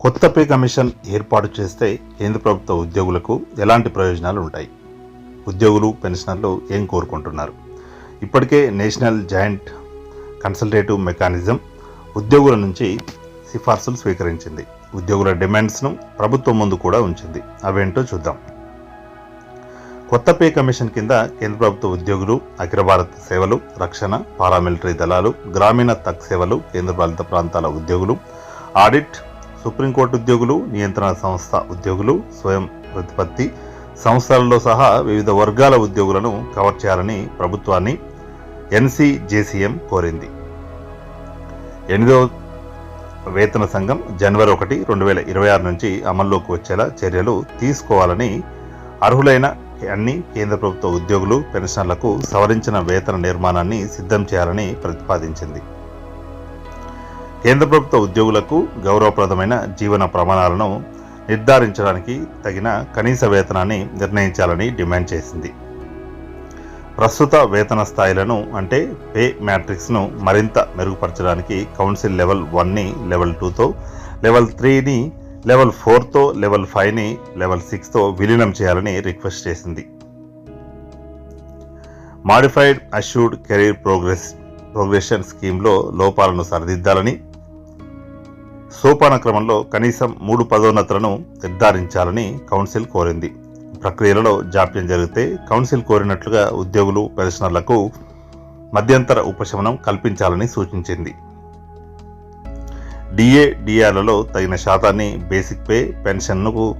కొత్త pay commission ఏర్పాటు చేస్తే కేంద్ర ప్రభుత్వ ఉద్యోగులకు ఎలాంటి ప్రయోజనాలు ఉంటాయి ఉద్యోగులు పెన్షనర్లు ఏం కోరుకుంటున్నారు? ఇప్పటికే నేషనల్ జాయింట్ కన్సల్టేటివ్ మెకానిజం ఉద్యోగుల నుంచి సిఫార్సులు స్వీకరించింది. ఉద్యోగుల డిమాండ్స్ను ప్రభుత్వం ముందు కూడా ఉంచింది. అవేంటో చూద్దాం. కొత్త పే కమిషన్ కింద కేంద్ర ప్రభుత్వ ఉద్యోగులు అఖిల భారత్ సేవలు రక్షణ పారామిలిటరీ దళాలు గ్రామీణ తక్ సేవలు కేంద్రపాలిత ప్రాంతాల ఉద్యోగులు ఆడిట్ సుప్రీంకోర్టు ఉద్యోగులు నియంత్రణ సంస్థ ఉద్యోగులు స్వయం ప్రతిపత్తి సంస్థలలో సహా వివిధ వర్గాల ఉద్యోగులను కవర్ చేయాలని ప్రభుత్వాన్ని ఎన్సీజేసీఎం కోరింది. ఎనిమిదవ వేతన సంఘం జనవరి ఒకటి రెండు వేల ఇరవై ఆరు నుంచి అమల్లోకి వచ్చేలా చర్యలు తీసుకోవాలని అర్హులైన అన్ని కేంద్ర ప్రభుత్వ ఉద్యోగులు పెన్షన్లకు సవరించిన వేతన నిర్మాణాన్ని సిద్ధం చేయాలని ప్రతిపాదించింది. కేంద్ర ప్రభుత్వ ఉద్యోగులకు గౌరవప్రదమైన జీవన ప్రమాణాలను నిర్ధారించడానికి తగిన కనీస వేతనాన్ని నిర్ణయించాలని డిమాండ్ చేసింది. ప్రస్తుత వేతన స్థాయిలను అంటే పే మ్యాట్రిక్స్ను మరింత మెరుగుపరచడానికి కౌన్సిల్ లెవెల్ వన్ని లెవెల్ టూతో లెవెల్ త్రీని లెవెల్ ఫోర్తో లెవెల్ ఫైవ్ని లెవెల్ సిక్స్తో విలీనం చేయాలని రిక్వెస్ట్ చేసింది. Modified assured career progress progression స్కీమ్లో లోపాలను సరిదిద్దాలని సోపాన క్రమంలో కనీసం మూడు పదోన్నతులను నిర్ధారించాలని కౌన్సిల్ కోరింది. ప్రక్రియలలో జాప్యం జరిగితే కౌన్సిల్ కోరినట్లుగా ఉద్యోగులు పెన్షనర్లకు మధ్యంతర ఉపశమనం కల్పించాలని సూచించింది. డిఏ డిఆర్లలో తగిన శాతాన్ని బేసిక్ పే పెన్షన్కు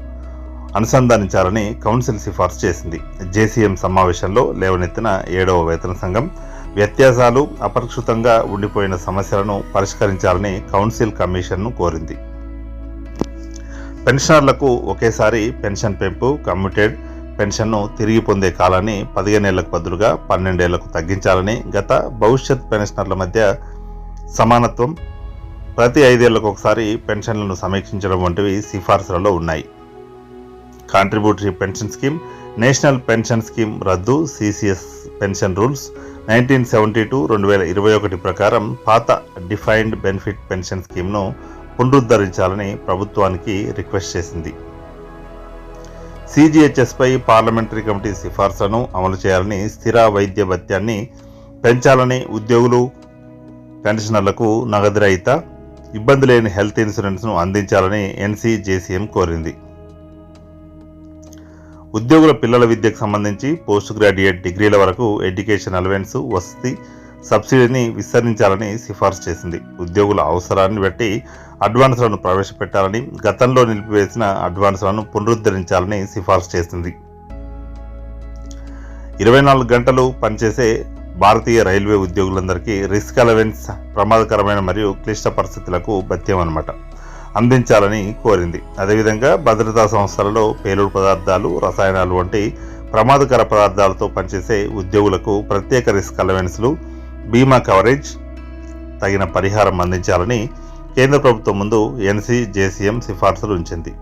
అనుసంధానించాలని కౌన్సిల్ సిఫార్సు చేసింది. జేసీఎం సమావేశంలో లేవనెత్తిన ఏడవ వేతన సంఘం వ్యత్యాసాలు అపరిక్షితంగా ఉండిపోయిన సమస్యలను పరిష్కరించాలని కౌన్సిల్ కమిషన్ను కోరింది. పెన్షనర్లకు ఒకేసారి పెన్షన్ పెంపు కమ్యూటెడ్ పెన్షన్ను తిరిగి పొందే కాలాన్ని పదిహేను ఏళ్ళకు బదులుగా పన్నెండేళ్ళకు తగ్గించాలని గత భవిష్యత్ పెన్షనర్ల మధ్య సమానత్వం ప్రతి ఐదేళ్ళకు ఒకసారి పెన్షన్లను సమీక్షించడం వంటివి సిఫార్సులలో ఉన్నాయి. Contributory pension scheme national pension scheme రద్దు CCS pension rules nineteen seventy two రెండు వేల ఇరవై ఒకటి ప్రకారం పాత డిఫైన్డ్ బెనిఫిట్ పెన్షన్ స్కీమ్ను పునరుద్ధరించాలని ప్రభుత్వానికి రిక్వెస్ట్ చేసింది. సిజిహెచ్ఎస్పై పార్లమెంటరీ కమిటీ సిఫార్సులను అమలు చేయాలని స్థిర వైద్య భత్యాన్ని పెంచాలని ఉద్యోగులు పెన్షనర్లకు నగదు రహిత ఇబ్బంది లేని హెల్త్ ఇన్సూరెన్స్ను అందించాలని ఎన్సీజేసీఎం కోరింది. ఉద్యోగుల పిల్లల విద్యకు సంబంధించి పోస్ట్ గ్రాడ్యుయేట్ డిగ్రీల వరకు ఎడ్యుకేషన్ అలవెన్స్ వసతి సబ్సిడీని విస్తరించాలని సిఫార్సు చేసింది. ఉద్యోగుల అవసరాన్ని బట్టి అడ్వాన్స్లను ప్రవేశపెట్టాలని గతంలో నిలిపివేసిన అడ్వాన్స్లను పునరుద్ధరించాలని సిఫార్సు చేసింది. ఇరవై నాలుగు గంటలు పనిచేసే భారతీయ రైల్వే ఉద్యోగులందరికీ రిస్క్ అలవెన్స్ ప్రమాదకరమైన మరియు క్లిష్ట పరిస్థితులకు భత్యం అనమాట అందించాలని కోరింది. అదేవిధంగా భద్రతా సంస్థలలో పేలుడు పదార్థాలు రసాయనాలు వంటి ప్రమాదకర పదార్థాలతో పనిచేసే ఉద్యోగులకు ప్రత్యేక రిస్క్ అలవెన్స్లు బీమా కవరేజ్ తగిన పరిహారం అందించాలని కేంద్ర ప్రభుత్వం ముందు ఎన్సీ జేసీఎం సిఫార్సులు ఉంచింది.